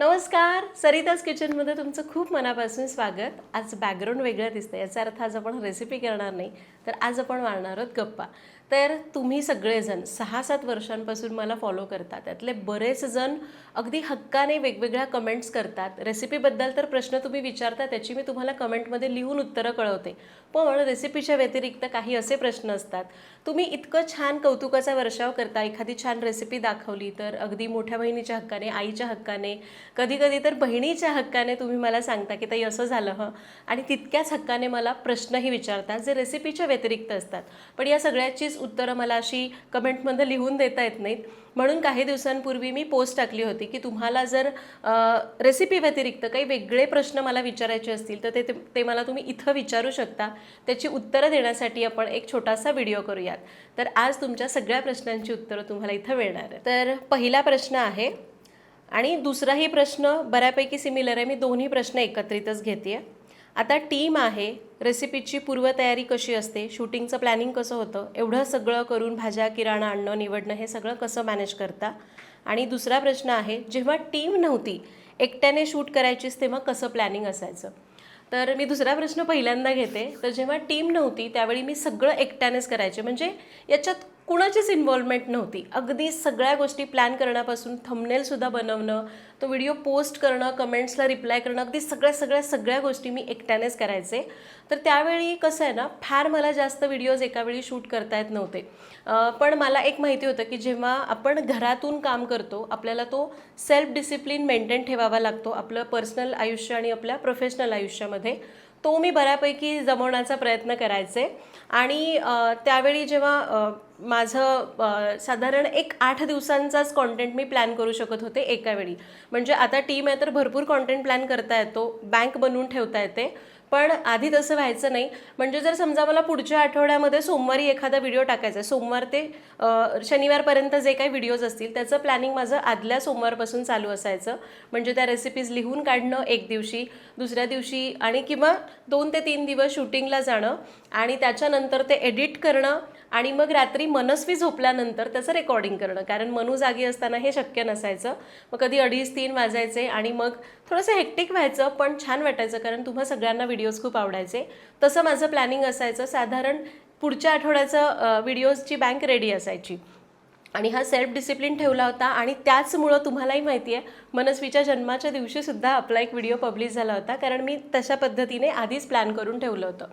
नमस्कार. सरिताज किचनमध्ये तुमचं खूप मनापासून स्वागत. आज बॅकग्राऊंड वेगळं दिसतं याचा अर्थ आज आपण रेसिपी करणार नाही. तर आज आपण मारणार आहोत गप्पा. तर तुम्ही सगळेजण सहा सात वर्षांपासून मला फॉलो करता त्यातले बरेच जण अगदी हक्काने वेगवेगळ्या कमेंट्स करतात. रेसिपीबद्दल तर प्रश्न तुम्ही विचारता त्याची मी तुम्हाला कमेंटमध्ये लिहून उत्तरं कळवते. पण रेसिपीच्या व्यतिरिक्त काही असे प्रश्न असतात. तुम्ही इतकं छान कौतुकाचा वर्षाव करता एखादी छान रेसिपी दाखवली तर अगदी मोठ्या बहिणीच्या हक्काने आईच्या हक्काने कधी कधी तर बहिणीच्या हक्काने तुम्ही मला सांगता की ताई असं झालं हं. आणि तितक्याच हक्काने मला प्रश्नही विचारतात जे रेसिपीच्या व्यतिरिक्त असतात. पण या सगळ्याचीच उत्तरं मला अशी कमेंटमध्ये लिहून देता येत नाहीत. म्हणून काही दिवसांपूर्वी मी पोस्ट टाकली होती की तुम्हाला जर रेसिपी व्यतिरिक्त काही वेगळे प्रश्न मला विचारायचे असतील तर ते ते- मला तुम्ही इथं विचारू शकता. त्याची उत्तरं देण्यासाठी आपण एक छोटासा व्हिडिओ करूयात. तर आज तुमच्या सगळ्या प्रश्नांची उत्तरं तुम्हाला इथं मिळणार आहे तर पहिला प्रश्न आहे आणि दुसराही प्रश्न बऱ्यापैकी सिमिलर आहे. मी दोन्ही प्रश्न एकत्रितच घेते आता टीम आहे रेसिपीची पूर्वतयारी कशी असते शूटिंगचं प्लॅनिंग कसं होतं एवढं सगळं करून भाज्या किराणा आणणं निवडणं हे सगळं कसं मॅनेज करता? आणि दुसरा प्रश्न आहे जेव्हा टीम नव्हती एकट्याने शूट करायचीच तेव्हा कसं प्लॅनिंग असायचं? तर मी दुसरा प्रश्न पहिल्यांदा घेते तर जेव्हा टीम नव्हती त्यावेळी मी सगळं एकट्यानेच करायचे. म्हणजे याच्यात कुणाचीच इन्व्हॉल्वमेंट नव्हती. अगदी सगळ्या गोष्टी प्लॅन करण्यापासून थंबनेलसुद्धा बनवणं तो व्हिडिओ पोस्ट करणं कमेंट्सला रिप्लाय करणं अगदी सगळ्या सगळ्या सगळ्या गोष्टी मी एकट्यानेच करायचे. तर त्यावेळी कसं आहे ना फार मला जास्त व्हिडिओज एकावेळी शूट करता येत नव्हते. पण मला एक माहिती होतं की जेव्हा आपण घरातून काम करतो आपल्याला तो सेल्फ डिसिप्लिन मेंटेन ठेवावा लागतो आपलं पर्सनल आयुष्य आणि आपल्या प्रोफेशनल आयुष्यामध्ये. तो मी बऱ्यापैकी जमवण्याचा प्रयत्न करायचे. आणि त्यावेळी जेव्हा माझं साधारण एक आठ दिवसांचाच कॉन्टेंट मी प्लॅन करू शकत होते एका वेळी. म्हणजे आता टीम आहे तर भरपूर कॉन्टेंट प्लॅन करता येतो. बँक बनवून ठेवता येते. पण आधी तसं व्हायचं नाही. म्हणजे जर समजा मला पुढच्या आठवड्यामध्ये सोमवारी एखादा व्हिडिओ टाकायचा आहे. सोमवार ते शनिवारपर्यंत जे काही व्हिडिओज असतील त्याचं प्लॅनिंग माझं आदल्या सोमवारपासून चालू असायचं. म्हणजे त्या रेसिपीज लिहून काढणं एक दिवशी दुसऱ्या दिवशी आणि किंवा दोन ते तीन दिवस शूटिंगला जाणं आणि त्याच्यानंतर ते एडिट करणं आणि मग रात्री मनस्वी झोपल्यानंतर त्याचं रेकॉर्डिंग करणं. कारण मनू जागी असताना हे शक्य नसायचं. मग कधी अडीच तीन वाजायचे आणि मग थोडंसं हेक्टिक व्हायचं पण छान वाटायचं. कारण तुम्हा सगळ्यांना व्हिडिओज खूप आवडायचे. तसं माझं प्लॅनिंग असायचं. साधारण पुढच्या आठवड्याचं व्हिडिओजची बँक रेडी असायची. आणि हा सेल्फ डिसिप्लिन ठेवला होता. आणि त्याचमुळं तुम्हालाही माहिती आहे मनस्वीच्या जन्माच्या दिवशीसुद्धा आपला एक व्हिडिओ पब्लिश झाला होता. कारण मी तशा पद्धतीने आधीच प्लॅन करून ठेवलं होतं.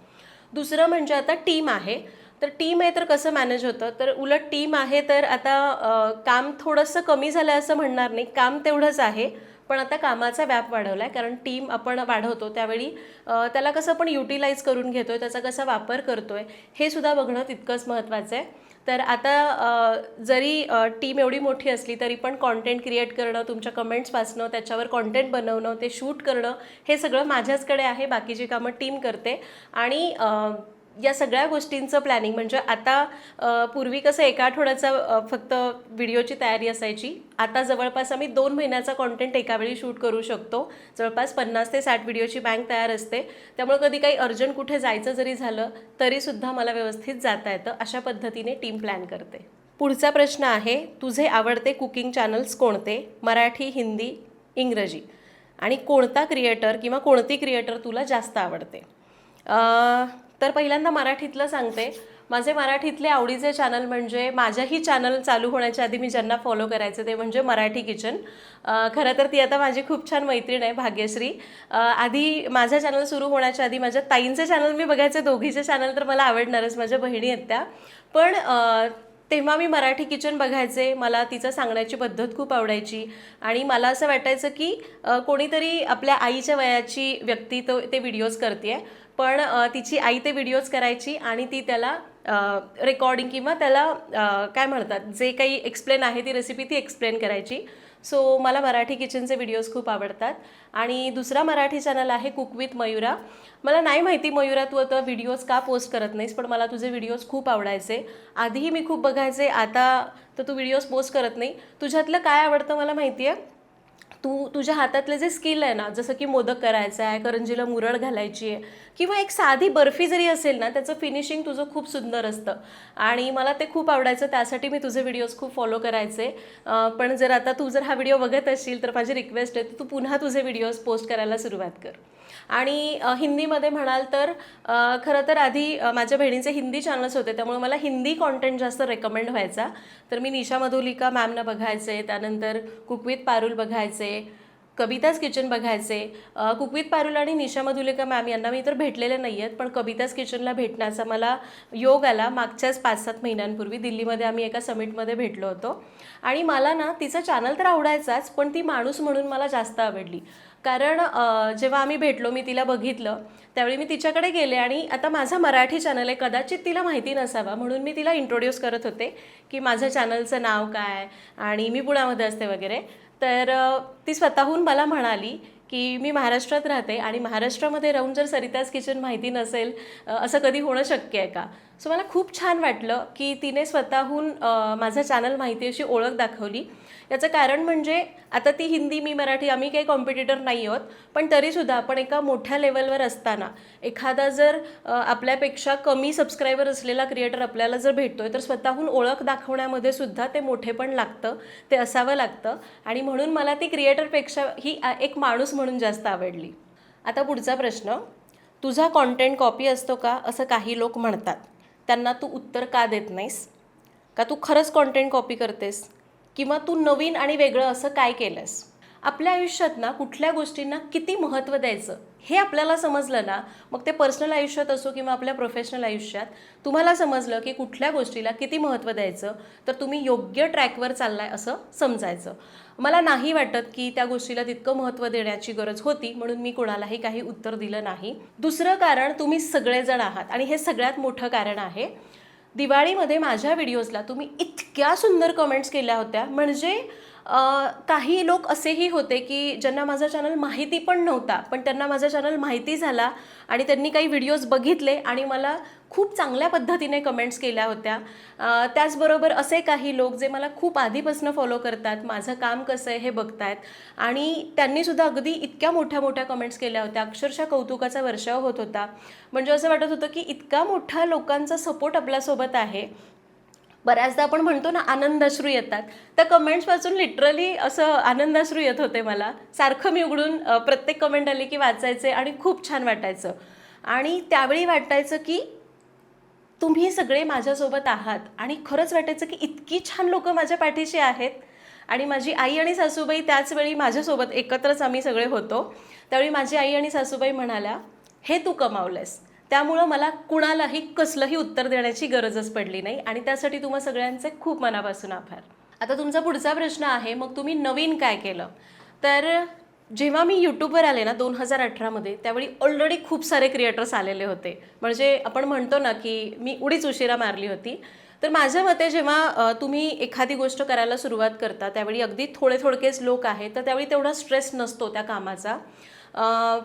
दुसरं म्हणजे आता टीम आहे. तर टीम आहे तर कसं मॅनेज होतं? तर उलट टीम आहे तर आता काम थोडंसं कमी झालं असं म्हणणार नाही. काम तेवढंच आहे पण आता कामाचा व्याप वाढवला आहे कारण टीम आपण वाढवतो त्यावेळी त्याला कसं आपण युटिलाइज करून घेतो आहे त्याचा कसा वापर करतो आहे हे सुद्धा बघणं तितकंच महत्त्वाचं आहे. तर आता जरी टीम एवढी मोठी असली तरी पण कॉन्टेंट क्रिएट करणं तुमच्या कमेंट्स वाचणं त्याच्यावर कॉन्टेंट बनवणं ते शूट करणं हे सगळं माझ्याचकडे आहे बाकीची कामं टीम करते. आणि या सगळ्या गोष्टींचं प्लॅनिंग म्हणजे आता पूर्वी कसं एका आठवड्याचा फक्त व्हिडिओची तयारी असायची. आता जवळपास आम्ही दोन महिन्याचा कॉन्टेंट एकावेळी शूट करू शकतो. जवळपास पन्नास ते साठ व्हिडिओची बँक तयार असते. त्यामुळे कधी काही अर्जंट कुठे जायचं जरी झालं तरीसुद्धा मला व्यवस्थित जाता येतं. अशा पद्धतीने टीम प्लॅन करते. पुढचा प्रश्न आहे तुझे आवडते कुकिंग चॅनल्स कोणते? मराठी हिंदी इंग्रजी. आणि कोणता क्रिएटर किंवा कोणती क्रिएटर तुला जास्त आवडते? तर पहिल्यांदा मराठीतलं सांगते. माझे मराठीतले आवडीचे चॅनल म्हणजे माझ्याही चॅनल चालू होण्याच्या आधी मी ज्यांना फॉलो करायचे ते म्हणजे मराठी किचन खरं तर ती आता माझी खूप छान मैत्रीण आहे भाग्यश्री. आधी माझं चॅनल सुरू होण्याच्या आधी माझ्या ताईंचे चॅनल मी बघायचे दोघीचे चॅनल तर मला आवडणारच माझ्या बहिणी आहेत त्या. पण तेव्हा मी मराठी किचन बघायचे मला तिचं सांगण्याची पद्धत खूप आवडायची. आणि मला असं वाटायचं की कोणीतरी आपल्या आईच्या वयाची व्यक्ती तो ते व्हिडिओज करते आहे पण तिची आई ते व्हिडिओज करायची आणि ती त्याला रेकॉर्डिंग किंवा त्याला काय म्हणतात जे काही एक्सप्लेन आहे ती रेसिपी ती एक्सप्लेन करायची. सो मला मराठी किचनचे व्हिडिओज खूप आवडतात. आणि दुसरा मराठी चॅनल आहे कुक विथ मयुरा. मला नाही माहिती मयुरा तू आता व्हिडिओज का पोस्ट करत नाहीस पण मला तुझे व्हिडिओज खूप आवडायचे. आधीही मी खूप बघायचे आता तर तू व्हिडिओज पोस्ट करत नाही. तुझ्यातलं काय आवडतं मला माहिती आहे तू तुझ्या हातातले जे स्किल आहे ना जसं की मोदक करायचं आहे करंजीला मुरळ घालायची आहे किंवा एक साधी बर्फी जरी असेल ना त्याचं फिनिशिंग तुझं खूप सुंदर असतं. आणि मला ते खूप आवडायचं त्यासाठी मी तुझे व्हिडिओज खूप फॉलो करायचे. पण जर आता तू जर हा व्हिडिओ बघत असशील तर माझी रिक्वेस्ट आहे तू पुन्हा तुझे व्हिडिओज पोस्ट करायला सुरुवात कर. आणि हिंदीमध्ये म्हणाल तर खरं तर आधी माझ्या बहिणीचे हिंदी चॅनल्स होते त्यामुळे मला हिंदी कॉन्टेंट जास्त रेकमेंड व्हायचा. तर मी निशा मधुलिका मॅमनं बघायचे त्यानंतर कुकवित पारुल बघायचे कविताज किचन बघायचे. कुकवित कुक विथ पारुल आणि निशा मधुलेका मॅम यांना मी तर भेटलेले नाही आहेत पण कविताज किचनला भेटण्याचा मला योग आला. मागच्याच पाच सात महिन्यांपूर्वी दिल्लीमध्ये आम्ही एका समिटमध्ये भेटलो होतो. आणि मला ना तिचं चॅनल तर आवडायचाच पण ती माणूस म्हणून मला जास्त आवडली. कारण जेव्हा आम्ही भेटलो मी तिला बघितलं त्यावेळी मी तिच्याकडे गेले आणि आता माझा मराठी चॅनल आहे कदाचित तिला माहिती नसावा म्हणून मी तिला इंट्रोड्यूस करत होते की माझ्या चॅनलचं नाव काय आणि मी पुण्यामध्ये असते वगैरे. तर ती स्वतःहून मला म्हणाली की मी महाराष्ट्रात राहते आणि महाराष्ट्रामध्ये राहून जर सरिताज किचन माहिती नसेल असं कधी होणं शक्य आहे का? सो मला खूप छान वाटलं की तिने स्वतःहून माझं चॅनल माहिती अशी ओळख दाखवली. याचं कारण म्हणजे आता ती हिंदी मी मराठी आम्ही काही कॉम्पिटिटर नाही आहोत पण तरीसुद्धा आपण एका मोठ्या लेवलवर असताना एखादा जर आपल्यापेक्षा कमी सबस्क्रायबर असलेला क्रिएटर आपल्याला जर भेटतो आहे तर स्वतःहून ओळख दाखवण्यामध्ये सुद्धा ते मोठेपण लागतं ते असावं लागतं. आणि म्हणून मला ती क्रिएटरपेक्षा ही एक माणूस म्हणून जास्त आवडली. आता पुढचा प्रश्न तुझा कॉन्टेंट कॉपी असतो का? असं काही लोक म्हणतात. त्यांना तू उत्तर का देत नाहीस? का तू खरंच कॉन्टेंट कॉपी करतेस? किंवा तू नवीन आणि वेगळं असं काय केलंस? आपल्या आयुष्यात ना कुठल्या गोष्टींना किती महत्त्व द्यायचं हे आपल्याला समजलं ना मग ते पर्सनल आयुष्यात असो किंवा आपल्या प्रोफेशनल आयुष्यात तुम्हाला समजलं की कुठल्या गोष्टीला किती महत्त्व द्यायचं तर तुम्ही योग्य ट्रॅकवर चाललाय असं समजायचं. मला नाही वाटत की त्या गोष्टीला तितकं महत्त्व देण्याची गरज होती म्हणून मी कोणालाही काही उत्तर दिलं नाही. दुसरं कारण तुम्ही सगळेजण आहात आणि हे सगळ्यात मोठं कारण आहे. दिवाळीमध्ये माझ्या व्हिडिओजला तुम्ही इतक्या सुंदर कमेंट्स केल्या होत्या म्हणजे काही लोक असेही होते की ज्यांना माझा चॅनल माहिती पण नव्हता पण त्यांना माझा चॅनल माहिती झाला आणि त्यांनी काही व्हिडिओज बघितले आणि मला खूप चांगल्या पद्धतीने कमेंट्स केल्या होत्या. त्याचबरोबर असे काही लोक जे मला खूप आधीपासून फॉलो करतात माझं काम कसं आहे हे बघतायत आणि त्यांनीसुद्धा अगदी इतक्या मोठ्या मोठ्या कमेंट्स केल्या होत्या. अक्षरशः कौतुकाचा वर्षाव होत होता. म्हणजे असं वाटत होतं की इतका मोठा लोकांचा सपोर्ट आपल्यासोबत आहे बऱ्याचदा आपण म्हणतो ना आनंदाश्रू येतात. त्या कमेंट्स वाचून लिटरली असं आनंदाश्रू येत होते मला. सारखं मी उघडून प्रत्येक कमेंट आली की वाचायचे आणि खूप छान वाटायचं. आणि त्यावेळी वाटायचं की तुम्ही सगळे माझ्यासोबत आहात. आणि खरंच वाटायचं की इतकी छान लोकं माझ्या पाठीशी आहेत. आणि माझी आई आणि सासूबाई त्याचवेळी माझ्यासोबत एकत्रच आम्ही सगळे होतो. त्यावेळी माझी आई आणि सासूबाई म्हणाल्या हे तू कमावलंस त्यामुळं मला कुणालाही कसलंही उत्तर देण्याची गरजच पडली नाही आणि त्यासाठी तुम्हा सगळ्यांचे खूप मनापासून आभार. आता तुमचा पुढचा प्रश्न आहे मग तुम्ही नवीन काय केलं? तर जेव्हा मी यूट्यूबवर आले ना दोन हजार अठरामध्ये त्यावेळी ऑलरेडी खूप सारे क्रिएटर्स आलेले होते. म्हणजे आपण म्हणतो ना की मी उडीच उशिरा मारली होती. तर माझ्या मते जेव्हा तुम्ही एखादी गोष्ट करायला सुरुवात करता त्यावेळी अगदी थोडे थोडकेच लोक आहेत तर त्यावेळी तेवढा स्ट्रेस नसतो त्या कामाचा.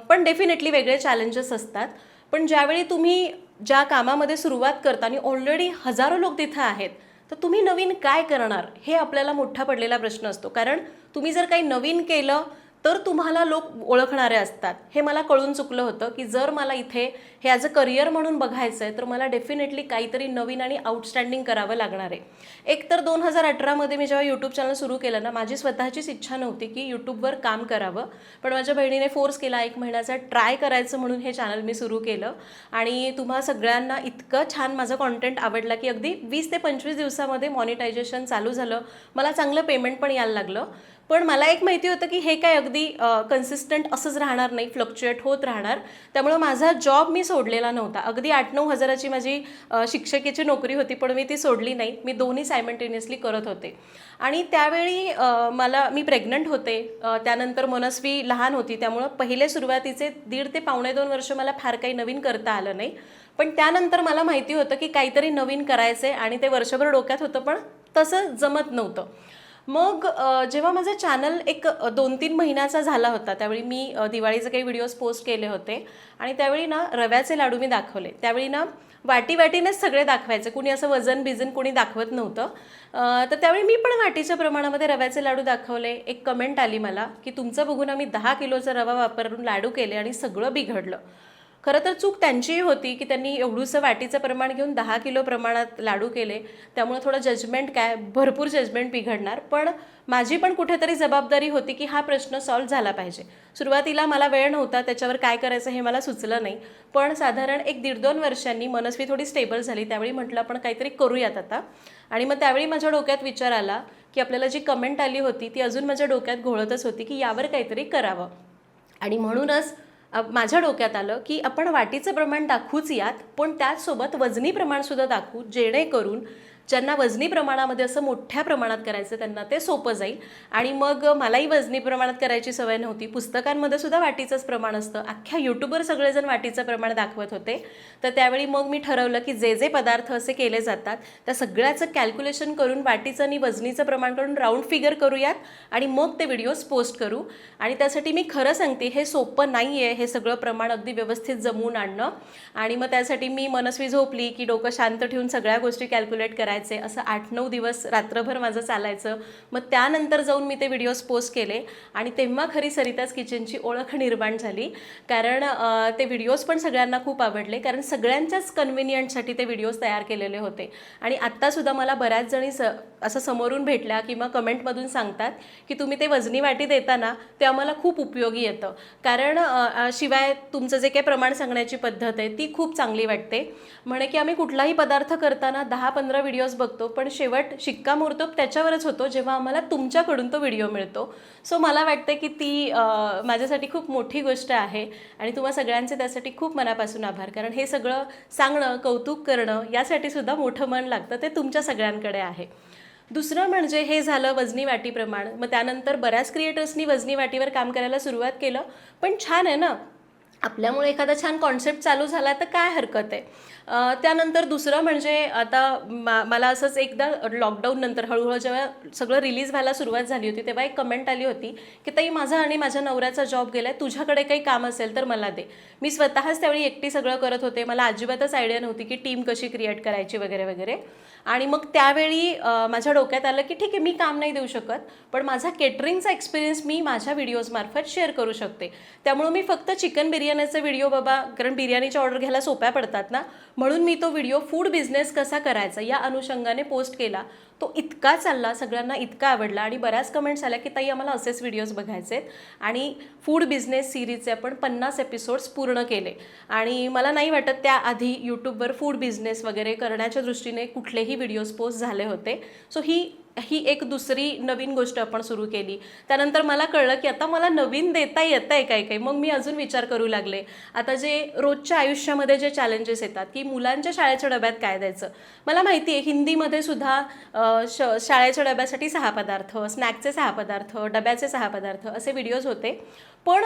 पण डेफिनेटली वेगळे चॅलेंजेस असतात. पण ज्यावेळी तुम्ही ज्या कामामध्ये सुरुवात करता आणि ऑलरेडी हजारो लोक तिथं आहेत तर तुम्ही नवीन काय करणार? हे आपल्याला मोठा पडलेला प्रश्न असतो. कारण तुम्ही जर काही नवीन केलं तर तुम्हाला लोक ओळखणारे असतात. हे मला कळून चुकलं होतं की जर मला इथे हे ॲज अ करिअर म्हणून बघायचं आहे तर मला डेफिनेटली काहीतरी नवीन आणि आउटस्टँडिंग करावं लागणार आहे. एक तर दोन हजार अठरामध्ये मी जेव्हा यूट्यूब चॅनल सुरू केलं ना माझी स्वतःचीच इच्छा नव्हती की यूट्यूबवर काम करावं. पण माझ्या बहिणीने फोर्स केला एक महिन्याचा ट्राय करायचं म्हणून हे चॅनल मी सुरू केलं. आणि तुम्हा सगळ्यांना इतकं छान माझं कॉन्टेंट आवडला की अगदी वीस ते पंचवीस दिवसामध्ये मॉनिटायझेशन चालू झालं. मला चांगलं पेमेंट पण यायला लागलं. पण मला एक माहिती होतं की हे काय अगदी कन्सिस्टंट असंच राहणार नाही फ्लक्च्युएट होत राहणार. त्यामुळं माझा जॉब मी सोडलेला नव्हता. अगदी आठ नऊ हजाराची माझी शिक्षकेची नोकरी होती पण मी ती सोडली नाही. मी दोन्ही सायमल्टेनियसली करत होते. आणि त्यावेळी मला मी प्रेग्नंट होते. त्यानंतर मनस्वी लहान होती. त्यामुळं पहिले सुरुवातीचे दीड ते पावणे दोन वर्ष मला फार काही नवीन करता आलं नाही. पण त्यानंतर मला माहिती होतं की काहीतरी नवीन करायचं आहे आणि ते वर्षभर डोक्यात होतं पण तसं जमत नव्हतं. मग जेव्हा माझं चॅनल एक दोन तीन महिन्याचा झाला होता त्यावेळी मी दिवाळीचे काही व्हिडिओज पोस्ट केले होते. आणि त्यावेळी ना रव्याचे लाडू मी दाखवले. त्यावेळी ना वाटी वाटीनेच सगळे दाखवायचे. कुणी असं वजन बिजन कुणी दाखवत नव्हतं. तर त्यावेळी मी पण वाटीच्या प्रमाणामध्ये रव्याचे लाडू दाखवले. एक कमेंट आली मला की तुमचं बघून आम्ही दहा किलोचा रवा वापरून लाडू केले आणि सगळं बिघडलं. खरं तर चूक त्यांचीही होती की त्यांनी एवढूसं वाटीचं प्रमाण घेऊन दहा किलो प्रमाणात लाडू केले. त्यामुळे थोडं जजमेंट काय भरपूर जजमेंट बिघडणार. पण माझी पण कुठेतरी जबाबदारी होती की हा प्रश्न सॉल्व्ह झाला पाहिजे. सुरुवातीला मला वेळ नव्हता त्याच्यावर काय करायचं हे मला सुचलं नाही. पण साधारण एक दीड दोन वर्षांनी मनस्वी थोडी स्टेबल झाली त्यावेळी म्हटलं आपण काहीतरी करूयात आता. आणि मग त्यावेळी माझ्या डोक्यात विचार आला की आपल्याला जी कमेंट आली होती ती अजून माझ्या डोक्यात घोळतच होती की यावर काहीतरी करावं. आणि म्हणूनच माझ्या डोक्यात आलं की आपण वाटीचं प्रमाण दाखवूच यात पण त्याचसोबत वजनी प्रमाणसुद्धा दाखवू जेणेकरून ज्यांना वजनी प्रमाणामध्ये असं मोठ्या प्रमाणात करायचं त्यांना ते सोपं जाईल. आणि मग मलाही वजनी प्रमाणात करायची सवय नव्हती. पुस्तकांमध्ये सुद्धा वाटीचंच प्रमाण असतं. अख्ख्या यूट्यूबवर सगळेजण वाटीचं प्रमाण दाखवत होते. तर त्यावेळी मग मी ठरवलं की जे जे पदार्थ असे केले जातात त्या सगळ्याचं कॅल्क्युलेशन करून वाटीचं आणि वजनीचं प्रमाण करून राऊंड फिगर करूयात आणि मग ते व्हिडिओज पोस्ट करू. आणि त्यासाठी मी खरं सांगते हे सोपं नाही आहे हे सगळं प्रमाण अगदी व्यवस्थित जमवून आणणं. आणि मग त्यासाठी मी मनस्वी झोपली की डोकं शांत ठेवून सगळ्या गोष्टी कॅल्क्युलेट करायचे असं आठ नऊ दिवस रात्रभर माझं चालायचं. मग त्यानंतर जाऊन मी ते व्हिडिओज पोस्ट केले आणि तेव्हा खरी सरिताज किचनची ओळख निर्माण झाली. कारण ते व्हिडिओज पण सगळ्यांना खूप आवडले. कारण सगळ्यांच्याच कन्व्हिनियंटसाठी ते व्हिडिओज तयार केलेले होते. आणि आत्तासुद्धा मला बऱ्याच जणी स असं समोरून भेटल्या किंवा कमेंटमधून सांगतात की तुम्ही ते वजनी वाटी देताना ते आम्हाला खूप उपयोगी येतं. कारण शिवाय तुमचं जे काही प्रमाण सांगण्याची पद्धत आहे ती खूप चांगली वाटते. म्हणे की आम्ही कुठलाही पदार्थ करताना दहा पंधरा व्हिडिओज बघतो पण शेवट शिक्कामोर्तब त्याच्यावरच होतो जेव्हा आम्हाला तुमच्याकडून तो व्हिडिओ मिळतो. सो मला वाटतं की ती माझ्यासाठी खूप मोठी गोष्ट आहे आणि तुम्हा सगळ्यांचे त्यासाठी खूप मनापासून आभार. कारण हे सगळं सांगणं कौतुक करणं यासाठी सुद्धा मोठं मन लागतं ते तुमच्या सगळ्यांकडे आहे. दुसरं म्हणजे हे झालं वजनी वाटीप्रमाण मग त्यानंतर बऱ्याच क्रिएटर्सनी वजनी वाटीवर काम करायला सुरुवात केलं. पण छान आहे ना? आपल्यामुळे एखादा छान कॉन्सेप्ट चालू झाला तर काय हरकत आहे? त्यानंतर दुसरं म्हणजे आता मा मला असंच एकदा लॉकडाऊन नंतर हळूहळू जेव्हा सगळं रिलीज व्हायला सुरुवात झाली होती तेव्हा एक कमेंट आली होती की ताई माझा आणि माझ्या नवऱ्याचा जॉब गेलाय तुझ्याकडे काही काम असेल तर मला दे. मी स्वतःच त्यावेळी एकटी सगळं करत होते. मला अजिबातच आयडिया नव्हती की टीम कशी क्रिएट करायची वगैरे वगैरे. आणि मग त्यावेळी माझ्या डोक्यात आलं की ठीक आहे मी काम नाही देऊ शकत पण माझा केटरिंगचा एक्सपिरियन्स मी माझ्या व्हिडिओजमार्फत शेअर करू शकते. त्यामुळे मी फक्त चिकन बिर्याणी बिर्याणीचा व्हिडिओ बाबा कारण बिर्याणीच्या ऑर्डर घ्यायला सोप्या पडतात ना. म्हणून मी तो व्हिडिओ फूड बिझनेस कसा करायचा या अनुषंगाने पोस्ट केला. तो इतका चालला सगळ्यांना इतका आवडला आणि बऱ्याच कमेंट्स आल्या की ताई आम्हाला असेच व्हिडिओज बघायचे आहेत. आणि फूड बिझनेस सिरीजचे आपण पन्नास एपिसोड्स पूर्ण केले. आणि मला नाही वाटत त्याआधी यूट्यूबवर फूड बिझनेस वगैरे करण्याच्या दृष्टीने कुठलेही व्हिडिओज पोस्ट झाले होते. सो ही ही एक दुसरी नवीन गोष्ट आपण सुरू केली. त्यानंतर मला कळलं की आता मला नवीन देता येतं आहे काही काही मग मी अजून विचार करू लागले. आता जे रोजच्या आयुष्यामध्ये जे चॅलेंजेस येतात की मुलांच्या शाळेच्या डब्यात काय द्यायचं? मला माहिती आहे हिंदीमध्ये सुद्धा श शाळेच्या डब्यासाठी सहा पदार्थ स्नॅकचे सहा पदार्थ डब्याचे सहा पदार्थ असे व्हिडिओज होते. पण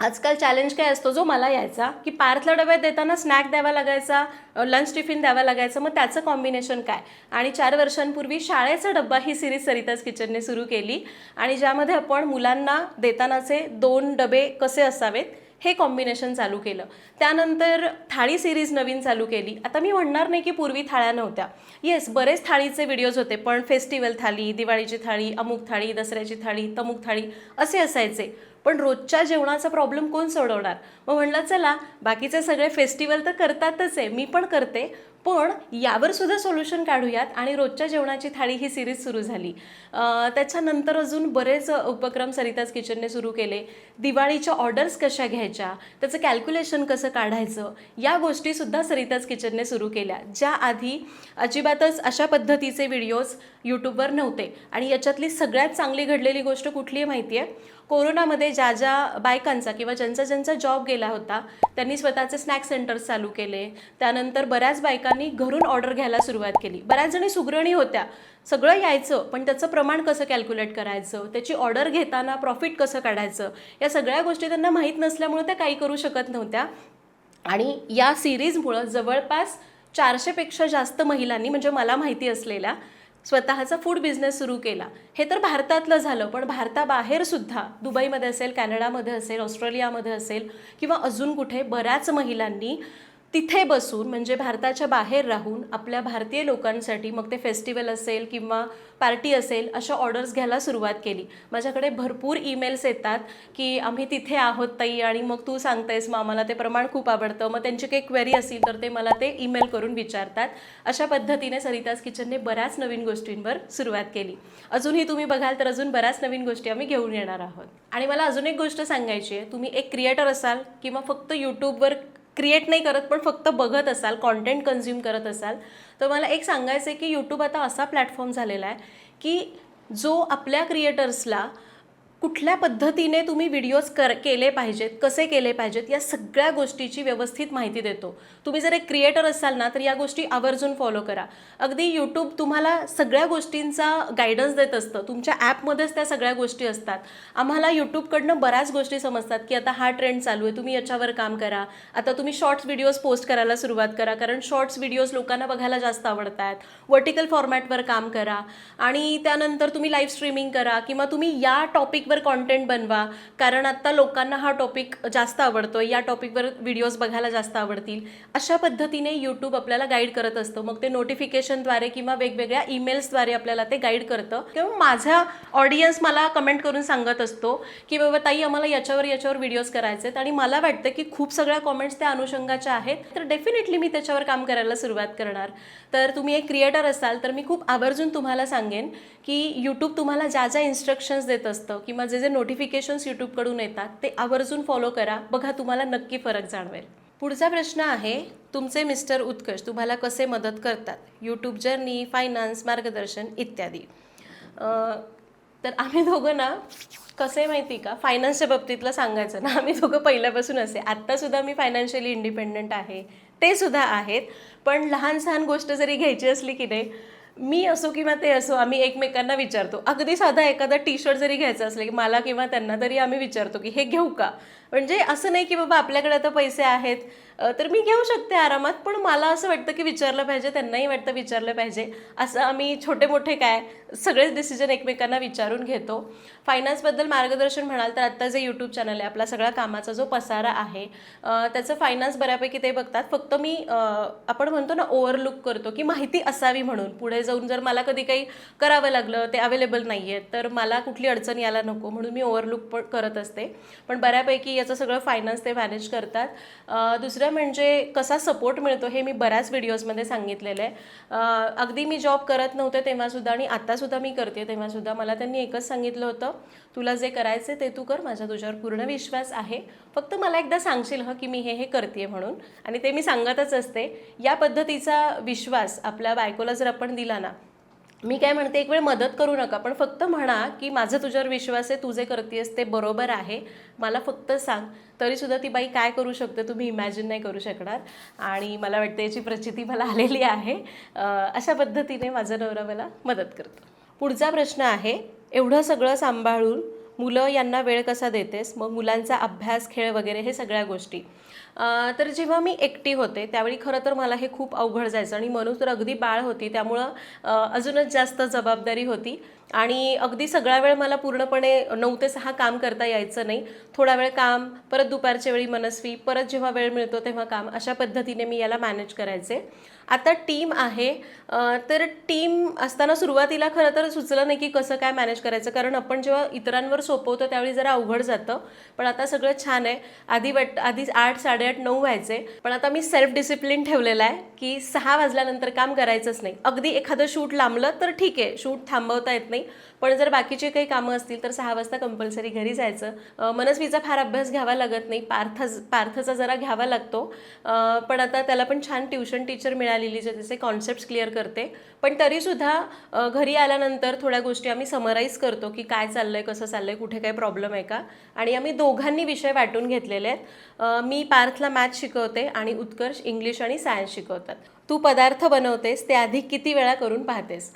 आजकाल चॅलेंज काय असतो जो मला यायचा की पार्थला डब्यात देताना स्नॅक द्यावा लागायचा लंच टिफिन द्यावा लागायचं मग त्याचं कॉम्बिनेशन काय? आणि चार वर्षांपूर्वी शाळेचा डब्बा ही सिरीज सरिताज किचनने सुरू केली आणि ज्यामध्ये आपण मुलांना देतानाचे दोन डबे कसे असावेत हे कॉम्बिनेशन चालू केलं. त्यानंतर थाळी सिरीज नवीन चालू केली. आता मी म्हणणार नाही की पूर्वी थाळ्या नव्हत्या. येस बरेच थाळीचे व्हिडिओज होते पण फेस्टिवल थाळी दिवाळीची थाळी अमुक थाळी दसऱ्याची थाळी तमुक थाळी असे असायचे. पण रोजच्या जेवणाचा प्रॉब्लेम कोण सोडवणार? मग म्हणलं चला बाकीचे सगळे फेस्टिवल तर करतातच आहे मी पण करते. पण यावर सुद्धा सोल्युशन काढूयात. आणि रोजच्या जेवणाची थाळी ही सिरीज सुरू झाली. त्याच्यानंतर अजून बरेच उपक्रम सरिताज किचनने सुरू केले. दिवाळीच्या ऑर्डर्स कशा घ्यायच्या? त्याचं कॅल्क्युलेशन कसं काढायचं? या गोष्टीसुद्धा सरिताज किचनने सुरू केल्या. ज्या आधी अजिबातच अशा पद्धतीचे व्हिडिओज यूट्यूबवर नव्हते. आणि याच्यातली सगळ्यात चांगली घडलेली गोष्ट कुठली आहे माहिती आहे कोरोनामध्ये ज्या ज्या बायकांचा किंवा ज्यांचा ज्यांचा जॉब गेला होता त्यांनी स्वतःचे स्नॅक सेंटर्स चालू केले. त्यानंतर बऱ्याच बायकांनी घरून ऑर्डर घ्यायला सुरुवात केली. बऱ्याच जणी सुगरणी होत्या. सगळं यायचं पण त्याचं प्रमाण कसं कॅल्क्युलेट करायचं? त्याची ऑर्डर घेताना प्रॉफिट कसं काढायचं? या सगळ्या गोष्टी त्यांना माहीत नसल्यामुळे त्या काही करू शकत नव्हत्या. आणि या सिरीजमुळं जवळपास चारशेपेक्षा जास्त महिलांनी म्हणजे मला माहिती असलेल्या स्वतःचा फूड बिझनेस सुरू केला. हे तर भारतातलं झालं पण भारताबाहेर सुद्धा दुबईमध्ये असेल कॅनडामध्ये असेल ऑस्ट्रेलियामध्ये असेल किंवा अजून कुठे बऱ्याच महिलांनी तिथे बसून म्हणजे भारताच्या बाहेर राहून आपल्या भारतीय लोकांसाठी मग ते फेस्टिवल असेल किंवा पार्टी असेल अशा ऑर्डर्स घ्यायला सुरुवात केली. माझ्याकडे भरपूर ईमेल्स येतात की आम्ही तिथे आहोत ताई आणि मग तू सांगतेस मग आम्हाला ते प्रमाण खूप आवडतं. मग त्यांची काही क्वेरी असेल तर ते मला ते ईमेल करून विचारतात. अशा पद्धतीने सरिताज किचनने बऱ्याच नवीन गोष्टींवर सुरुवात केली. अजूनही तुम्ही बघाल तर अजून बऱ्याच नवीन गोष्टी आम्ही घेऊन येणार आहोत. आणि मला अजून एक गोष्ट सांगायची आहे. तुम्ही एक क्रिएटर असाल किंवा फक्त यूट्यूबवर क्रिएट नाही करत पण फक्त बघत असाल कॉन्टेंट कन्झ्युम करत असाल. तर मला एक सांगायचं आहे की यूट्यूब आता असा प्लॅटफॉर्म झालेला आहे की जो आपल्या क्रिएटर्सला कुठल्या पद्धतीने तुम्ही व्हिडिओज कर केले पाहिजेत कसे केले पाहिजेत या सगळ्या गोष्टीची व्यवस्थित माहिती देतो. तुम्ही जर एक क्रिएटर असाल ना तर या गोष्टी आवर्जून फॉलो करा. अगदी यूट्यूब तुम्हाला सगळ्या गोष्टींचा गायडन्स देत असतं. तुमच्या ॲपमध्येच त्या सगळ्या गोष्टी असतात. आम्हाला यूट्यूबकडनं बऱ्याच गोष्टी समजतात की आता हा ट्रेंड चालू आहे तुम्ही याच्यावर काम करा. आता तुम्ही शॉर्ट्स व्हिडिओज पोस्ट करायला सुरुवात करा कारण शॉर्ट्स व्हिडिओज लोकांना बघायला जास्त आवडतात. वर्टिकल फॉर्मॅटवर काम करा. आणि त्यानंतर तुम्ही लाईव्ह स्ट्रीमिंग करा किंवा तुम्ही या टॉपिकवर कॉन्टेंट बनवा. कारण आत्ता लोकांना हा टॉपिक जास्त आवडतो या टॉपिकवर व्हिडिओज बघायला जास्त आवडतील. अशा पद्धतीने यूट्यूब आपल्याला गाईड करत असतं. मग ते नोटिफिकेशनद्वारे किंवा वेगवेगळ्या ईमेल्सद्वारे आपल्याला ते गाईड करतं. किंवा माझा ऑडियन्स मला कमेंट करून सांगत असतो की बाबा ताई आम्हाला याच्यावर याच्यावर व्हिडिओज करायचे आहेत आणि मला वाटतं की खूप सगळ्या कॉमेंट्स त्या अनुषंगाच्या आहेत. तर डेफिनेटली मी त्याच्यावर काम करायला सुरुवात करणार. तर तुम्ही एक क्रिएटर असाल तर मी खूप आवर्जून तुम्हाला सांगेन की यूट्यूब तुम्हाला ज्या ज्या इन्स्ट्रक्शन्स देत असतं किंवा जे जे नोटिफिकेशन्स यूट्यूबकडून येतात ते आवर्जून फॉलो करा. बघा तुम्हाला नक्की फरक जाणवेल. पुढचा प्रश्न आहे तुमचे मिस्टर उत्कर्ष तुम्हाला कसे मदत करतात? यूट्यूब जर्नी फायनान्स मार्गदर्शन इत्यादी. तर आम्ही दोघं ना कसं आहे माहिती का फायनान्सच्या बाबतीतलं सांगायचं ना आम्ही दोघं पहिल्यापासून असे. आत्तासुद्धा मी फायनान्शियली इंडिपेंडंट आहे. ते सुद्धा आहेत. पण लहान सहान गोष्ट जरी घ्यायची असली की नाही मी असो किंवा ते असो आम्ही एकमेकांना विचारतो. अगदी साधा एखादा टी शर्ट जरी घ्यायचा असलं की मला किंवा त्यांना तरी आम्ही विचारतो की हे घेऊ का? म्हणजे असं नाही की बाबा आपल्याकडे आता पैसे आहेत तर मी घेऊ शकते आरामात पण मला असं वाटतं की विचारलं पाहिजे त्यांनाही वाटतं विचारलं पाहिजे. असं आम्ही छोटे मोठे काय सगळेच डिसिजन एकमेकांना विचारून घेतो. फायनान्सबद्दल मार्गदर्शन म्हणाल तर आत्ता जे यूट्यूब चॅनल आहे आपला सगळा कामाचा जो पसारा आहे त्याचं फायनान्स बऱ्यापैकी ते बघतात. फक्त मी आपण म्हणतो ना ओव्हरलुक करतो की माहिती असावी म्हणून. पुढे जाऊन जर मला कधी काही करावं लागलं ते अवेलेबल नाही आहे तर मला कुठली अडचण यायला नको म्हणून मी ओव्हरलुक पण करत असते. पण बऱ्यापैकी याचं सगळं फायनान्स ते मॅनेज करतात. दुसरं म्हणजे कसा सपोर्ट मिळतो हे मी बऱ्याच व्हिडिओजमध्ये सांगितलेलं आहे. अगदी मी जॉब करत नव्हते तेव्हासुद्धा आणि आत्तासुद्धा मी करते तेव्हासुद्धा मला त्यांनी एकच सांगितलं होतं तुला जे करायचे ते तू कर माझा तुझ्यावर पूर्ण विश्वास आहे. फक्त मला एकदा सांगशील हं की मी हे हे करते म्हणून. आणि ते मी सांगतच असते. या पद्धतीचा विश्वास आपल्या बायकोला जर आपण दिला ना मी काय म्हणते एक वेळ मदत करू नका पण फक्त म्हणा की माझं तुझ्यावर विश्वास आहे तू जे करतेस ते बरोबर आहे. मला फक्त सांग तरीसुद्धा ती बाई काय करू शकते तुम्ही इमॅजिन नाही करू शकणार. आणि मला वाटतं याची प्रचिती मला आलेली आहे. अशा पद्धतीने माझा नवरा मला मदत करतो. पुढचा प्रश्न आहे एवढं सगळं सांभाळून मुलं यांना वेळ कसा देतेस? मग मुलांचा अभ्यास खेळ वगैरे हे सगळ्या गोष्टी. तर जेव्हा मी एकटी होते त्यावेळी खरं तर मला हे खूप अवघड जायचं आणि म्हणून तर अगदी बाळ होती त्यामुळं अजूनच जास्त जबाबदारी होती. आणि अगदी सगळा वेळ मला पूर्णपणे नऊ ते सहा काम करता यायचं नाही. थोडा वेळ काम परत दुपारच्या वेळी मनस्वी परत जेव्हा वेळ मिळतो तेव्हा काम अशा पद्धतीने मी याला मॅनेज करायचे. आता टीम आहे तर टीम असताना सुरुवातीला खरं तर सुचलं नाही की कसं काय मॅनेज करायचं कारण आपण जेव्हा इतरांवर सोपवतो त्यावेळी जरा अवघड जातं. पण आता सगळं छान आहे. आधी वाट आधी आठ साडे साडेआठ नऊ व्हायचे. पण आता मी सेल्फ डिसिप्लिन ठेवलेला आहे की सहा वाजल्यानंतर काम करायचंच नाही. अगदी एखादं शूट लांबलं तर ठीक आहे. शूट थांबवता येत नाही. पण जर बाकीचे काही कामं असतील तर सहा वाजता कंपल्सरी घरी जायचं. मनस्वीचा फार अभ्यास घ्यावा लागत नाही. पार्थ पार्थचा जरा घ्यावा लागतो. पण आता त्याला पण छान ट्युशन टीचर मिळालेली जे त्याचे कॉन्सेप्ट क्लिअर करते. पण तरीसुद्धा घरी आल्यानंतर थोड्या गोष्टी आम्ही समराईज करतो की काय चाललं आहे कसं चाललं आहे कुठे काही प्रॉब्लेम आहे का? आणि आम्ही दोघांनी विषय वाटून घेतलेले आहेत. मी पार्थला मॅथ शिकवते आणि उत्कर्ष इंग्लिश आणि सायन्स शिकवतात. तू पदार्थ बनवतेस ते आधी किती वेळा करून पाहतेस?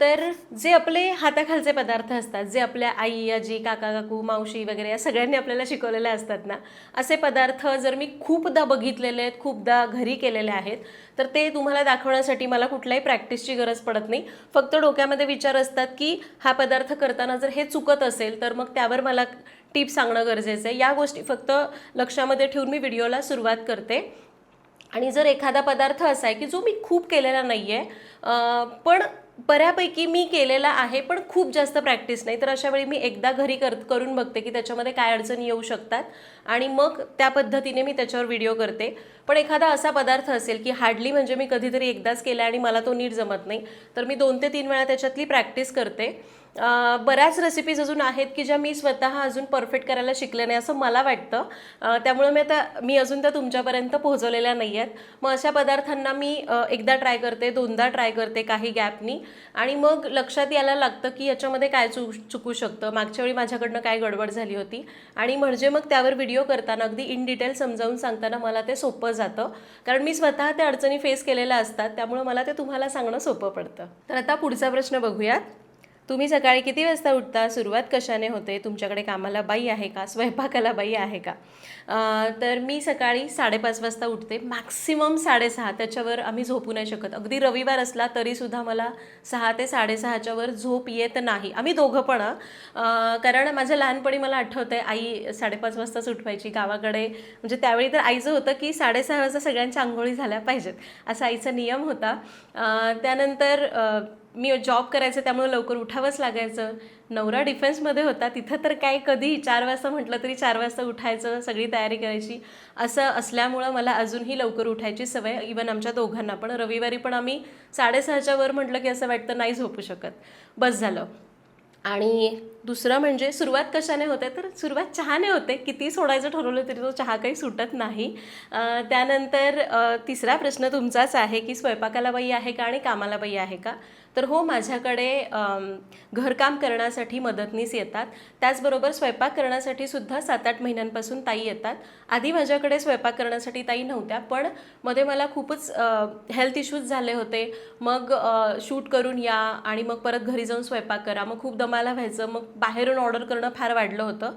तर जे आपले हाताखालचे पदार्थ असतात जे आपल्या आई आजी काका काकू मावशी वगैरे या सगळ्यांनी आपल्याला शिकवलेले असतात ना असे पदार्थ जर मी खूपदा बघितलेले आहेत खूपदा घरी केलेले आहेत तर ते तुम्हाला दाखवण्यासाठी मला कुठल्याही प्रॅक्टिसची गरज पडत नाही. फक्त डोक्यामध्ये विचार असतात की हा पदार्थ करताना जर हे चुकत असेल तर मग त्यावर मला टीप सांगणं गरजेचं आहे. या गोष्टी फक्त लक्षामध्ये ठेवून मी व्हिडिओला सुरुवात करते. आणि जर एखादा पदार्थ असा आहे की जो मी खूप केलेला नाही आहे पण बऱ्यापैकी मी केलेला आहे पण खूप जास्त प्रॅक्टिस नाही. तर अशा वेळी मी एकदा घरी कर करून बघते की त्याच्यामध्ये काय अडचणी येऊ शकतात. आणि मग त्या पद्धतीने मी त्याच्यावर व्हिडिओ करते. पण एखादा असा पदार्थ असेल की हार्डली म्हणजे मी कधीतरी एकदाच केला आणि मला तो नीट जमत नाही तर मी दोन ते तीन वेळा त्याच्यातली प्रॅक्टिस करते. बऱ्याच रेसिपीज अजून आहेत की ज्या मी स्वतः अजून परफेक्ट करायला शिकले नाही असं मला वाटतं. त्यामुळं त्यामुळे मी आता मी अजून त्या तुमच्यापर्यंत पोहोचवलेल्या नाही आहेत. मग अशा पदार्थांना मी एकदा ट्राय करते दोनदा ट्राय करते काही गॅपनी आणि मग लक्षात यायला लागतं की याच्यामध्ये काय चुक चुकू शकतं. मागच्या वेळी माझ्याकडनं काय गडबड झाली होती. आणि म्हणजे मग त्यावर व्हिडिओ करताना अगदी इन डिटेल समजावून सांगताना मला ते सोपं जातं. कारण मी स्वतः त्या अडचणी फेस केलेल्या असतात त्यामुळे मला ते तुम्हाला सांगणं सोपं पडतं. तर आता पुढचा प्रश्न बघूयात. तुम्ही सकाळी किती वाजता उठता? सुरुवात कशाने होते? तुमच्याकडे कामाला बाई आहे का? स्वयंपाकाला बाई आहे का? तर मी सकाळी साडेपाच वाजता उठते. मॅक्सिमम साडेसहा. त्याच्यावर आम्ही झोपू नाही शकत. अगदी रविवार असला तरीसुद्धा मला सहा ते साडेसहाच्या वर झोप येत नाही. आम्ही दोघं पण कारण माझ्या लहानपणी मला आठवतं आहे आई साडेपाच वाजताच उठवायची. गावाकडे म्हणजे त्यावेळी तर आईचं होतं की साडेसहा वाजता सगळ्यांच्या आंघोळी झाल्या पाहिजेत. असा आईचा नियम होता. त्यानंतर मी जॉब करायचं त्यामुळे लवकर उठावंच लागायचं. नवरा डिफेन्समध्ये होता. तिथं तर काय कधी चार वाजता म्हटलं तरी चार वाजता उठायचं सगळी तयारी करायची. असं असल्यामुळं मला अजूनही लवकर उठायची सवय. इवन आमच्या दोघांना पण. रविवारी पण आम्ही साडेसहाच्या वर म्हटलं की असं वाटतं नाही झोपू शकत. बस झालं. आणि दुसरं म्हणजे सुरुवात कशाने होते? तर सुरुवात चहाने होते. किती सोडायचं ठरवलं तरी तो चहा काही सुटत नाही. त्यानंतर तिसरा प्रश्न तुमचाच आहे की स्वयंपाकाला बाई आहे का आणि कामाला बाई आहे का? तर हो माझ्याकडे घरकाम करण्यासाठी मदतनीस येतात. त्याचबरोबर स्वयंपाक करण्यासाठी सुद्धा सात आठ महिन्यांपासून ताई येतात. आधी माझ्याकडे स्वयंपाक करण्यासाठी ताई नव्हत्या पण मध्ये मला खूपच हेल्थ इश्यूज झाले होते. मग शूट करून या आणि मग परत घरी जाऊन स्वयंपाक करा. मग खूप दमाला व्हायचं. मग बाहेरून ऑर्डर करणं फार वाढलं होतं.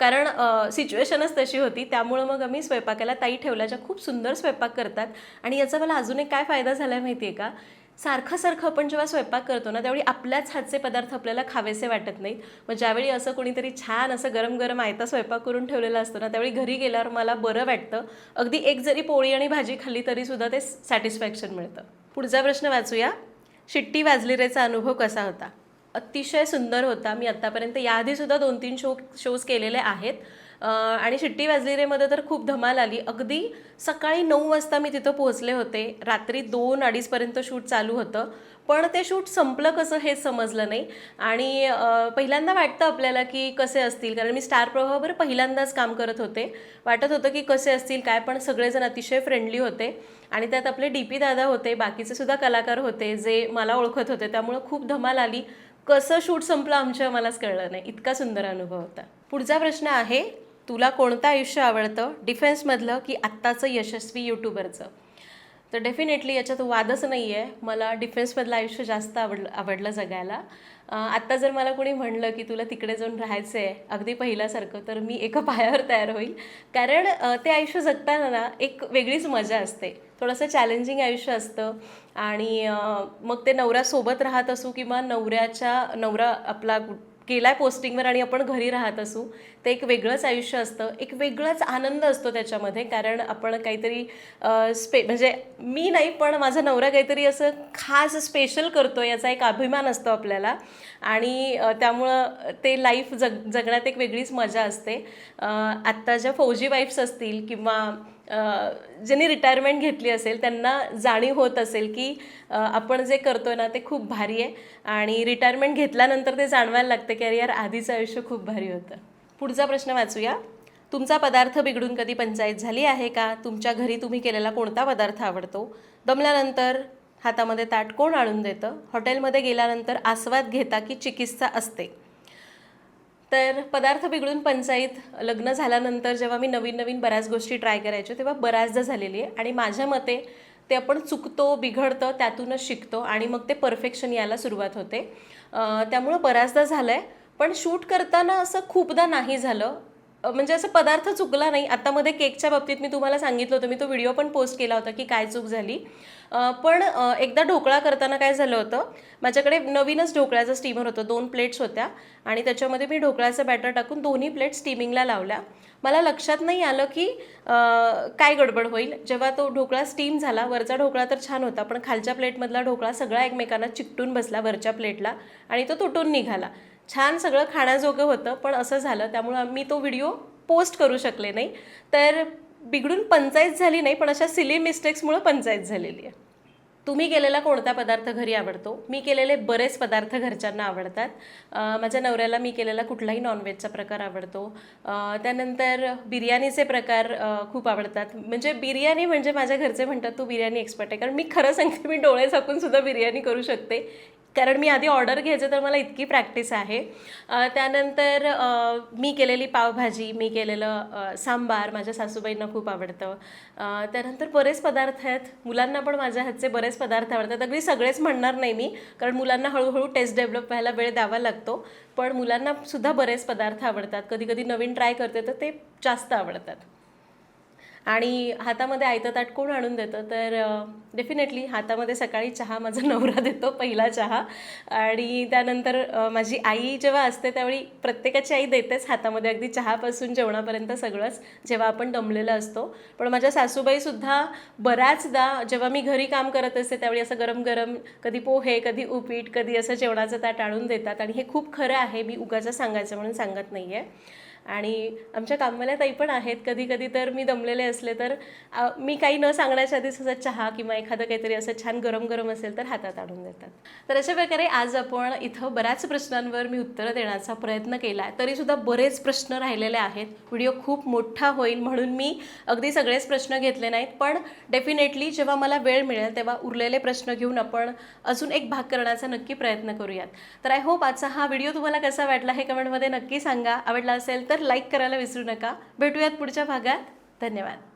कारण सिच्युएशनच तशी होती. त्यामुळं मग आम्ही स्वयंपाकाला ताई ठेवल्या ज्या खूप सुंदर स्वयंपाक करतात. आणि याचा मला अजून एक काय फायदा झाला आहे माहिती आहे का? सारखं सारखं आपण जेव्हा स्वयंपाक करतो ना त्यावेळी आपल्याच हातचे पदार्थ आपल्याला खावेसे वाटत नाहीत. मग ज्यावेळी असं कोणीतरी छान असं गरम गरम आयता स्वयंपाक करून ठेवलेला असतो ना त्यावेळी घरी गेल्यावर मला बरं वाटतं. अगदी एक जरी पोळी आणि भाजी खाल्ली तरीसुद्धा ते सॅटिस्फॅक्शन मिळतं. पुढचा प्रश्न वाचूया. शिट्टी वाजली रेचा अनुभव कसा होता? अतिशय सुंदर होता. मी आत्तापर्यंत याआधीसुद्धा दोन तीन शो शोज केलेले आहेत. आणि शिट्टी वाजली रेमध्ये तर खूप धमाल आली. अगदी सकाळी नऊ वाजता मी तिथं पोहोचले होते. रात्री दोन अडीचपर्यंत शूट चालू होतं. पण ते शूट संपलं कसं हेच समजलं नाही. आणि पहिल्यांदा वाटतं आपल्याला की कसे असतील? कारण मी स्टार प्रवाहावर पहिल्यांदाच काम करत होते. वाटत होतं की कसे असतील काय पण. सगळेजण अतिशय फ्रेंडली होते. आणि त्यात आपले डी पी दादा होते बाकीचे सुद्धा कलाकार होते जे मला ओळखत होते. त्यामुळं खूप धमाल आली. कसं शूट संपलं आमच्या मलाच कळलं नाही. इतका सुंदर अनुभव होता. पुढचा प्रश्न आहे तुला कोणतं आयुष्य आवडतं? डिफेन्समधलं की आत्ताचं यशस्वी यूट्यूबरचं तर डेफिनेटली याच्यात वादच नाही आहे मला डिफेन्समधलं आयुष्य जास्त आवडलं आवडलं जगायला. आत्ता जर मला कोणी म्हणलं की तुला तिकडे जाऊन राहायचं आहे अगदी पहिल्यासारखं तर मी एका पायावर तयार होईल. कारण ते आयुष्य जगताना ना एक वेगळीच मजा असते. थोडंसं चॅलेंजिंग आयुष्य असतं. आणि मग ते नवऱ्यासोबत राहत असू किंवा नवऱ्याच्या नवरा आपला गेलाय पोस्टिंगवर आणि आपण घरी राहत असू ते एक वेगळंच आयुष्य असतं. एक वेगळाच आनंद असतो त्याच्यामध्ये कारण आपण काहीतरी स्पे म्हणजे मी नाही पण माझा नवरा काहीतरी असं खास स्पेशल करतो याचा एक अभिमान असतो आपल्याला. आणि त्यामुळं ते लाईफ जग जगण्यात एक वेगळीच मजा असते. आत्ता ज्या फौजी वाईफ्स असतील किंवा ज्यांनी रिटायरमेंट घेतली असेल त्यांना जाणीव होत असेल की आपण जे करतो ना ते खूप भारी आहे. आणि रिटायरमेंट घेतल्यानंतर ते जाणवायला लागतं की अरे यार आधीचं आयुष्य खूप भारी होतं. पुढचा प्रश्न वाचूया. तुमचा पदार्थ बिघडून कधी पंचायत झाली आहे का? तुमच्या घरी तुम्ही केलेला कोणता पदार्थ आवडतो? दमल्यानंतर हातामध्ये ताट कोण आणून देतं? हॉटेलमध्ये गेल्यानंतर आस्वाद घेता की चिकित्सा असते? तर पदार्थ बिघडून पंचायत लग्न झाल्यानंतर जेव्हा मी नवीन नवीन बऱ्याच गोष्टी ट्राय करायच्या तेव्हा बऱ्याचदा झालेली आहे. आणि माझ्या मते ते आपण चुकतो बिघडतं त्यातूनच शिकतो आणि मग ते परफेक्शन यायला सुरुवात होते. त्यामुळं बऱ्याचदा झालं आहे पण शूट करताना असं खूपदा नाही झालं. म्हणजे असं पदार्थ चुकला नाही. आत्तामध्ये केकच्या बाबतीत मी तुम्हाला सांगितलं होतं. मी तो व्हिडिओ पण पोस्ट केला होता की काय चूक झाली. पण एकदा ढोकळा करताना काय झालं होतं माझ्याकडे नवीनच ढोकळ्याचा स्टीमर होतं. दोन प्लेट्स होत्या आणि त्याच्यामध्ये मी ढोकळ्याचं बॅटर टाकून दोन्ही प्लेट स्टीमिंगला लावल्या. मला लक्षात नाही आलं की काय गडबड होईल. जेव्हा तो ढोकळा स्टीम झाला वरचा ढोकळा तर छान होता पण खालच्या प्लेटमधला ढोकळा सगळा एकमेकांना चिकटून बसला वरच्या प्लेटला आणि तो तुटून निघाला. छान सगळं खाण्याजोगं होतं पण असं झालं. त्यामुळं मी तो व्हिडिओ पोस्ट करू शकले नाही. तर बिघडून पंचायत झाली नाही पण अशा सिली मिस्टेक्समुळं पंचायत झालेली आहे. तुम्ही केलेला कोणता पदार्थ घरी आवडतो? मी केलेले बरेच पदार्थ घरच्यांना आवडतात. माझ्या नवऱ्याला मी केलेला कुठलाही नॉनव्हेजचा प्रकार आवडतो. त्यानंतर बिर्याणीचे प्रकार खूप आवडतात. म्हणजे बिर्याणी म्हणजे माझ्या घरचे म्हणतात तू बिर्याणी एक्सपर्ट आहे. कारण मी खरं सांगते मी डोळे झाकून सुद्धा बिर्याणी करू शकते. कारण मी आधी ऑर्डर घ्यायचे तर मला इतकी प्रॅक्टिस आहे. त्यानंतर मी केलेली पावभाजी मी केलेलं सांबार माझ्या सासूबाईंना खूप आवडतं. त्यानंतर बरेच पदार्थ आहेत. मुलांना पण माझ्या हातचे बरेच पदार्थ आवडतात. अगदी सगळेच म्हणणार नाही मी कारण मुलांना हळूहळू टेस्ट डेव्हलप व्हायला वेळ द्यावा लागतो. पण मुलांना सुद्धा बरेच पदार्थ आवडतात. कधी कधी नवीन ट्राय करते तर ते जास्त आवडतात. आणि हातामध्ये आयतं ताट कोण आणून देतं? तर डेफिनेटली हातामध्ये सकाळी चहा माझा नवरा देतो पहिला चहा. आणि त्यानंतर माझी आई जेव्हा असते त्यावेळी प्रत्येकाची आई देतेच हातामध्ये. अगदी चहापासून जेवणापर्यंत सगळंच जेव्हा आपण दमलेलं असतो. पण माझ्या सासूबाईसुद्धा बऱ्याचदा जेव्हा मी घरी काम करत असते त्यावेळी असं गरम गरम कधी पोहे कधी उपीट कधी असं जेवणाचं ताट आणून देतात. आणि हे खूप खरं आहे मी उगाचं सांगायचं म्हणून सांगत नाही आहे आणि आमच्या कामवाल्या ताई पण आहेत. कधी कधी तर मी दमलेले असले तर मी काही न सांगण्याच्या आधीच असं चहा किंवा एखादं काहीतरी असं छान गरम गरम असेल तर हातात आणून देतात. तर अशा प्रकारे आज आपण इथं बऱ्याच प्रश्नांवर मी उत्तरं देण्याचा प्रयत्न केला. आहे तरीसुद्धा बरेच प्रश्न राहिलेले आहेत. व्हिडिओ खूप मोठा होईल म्हणून मी अगदी सगळेच प्रश्न घेतले नाहीत. पण डेफिनेटली जेव्हा मला वेळ मिळेल तेव्हा उरलेले प्रश्न घेऊन आपण अजून एक भाग करण्याचा नक्की प्रयत्न करूयात. तर आय होप आजचा हा व्हिडिओ तुम्हाला कसा वाटला हे कमेंटमध्ये नक्की सांगा. आवडला असेल तर तर लाईक करायला विसरू नका. भेटूयात पुढच्या भागात. धन्यवाद.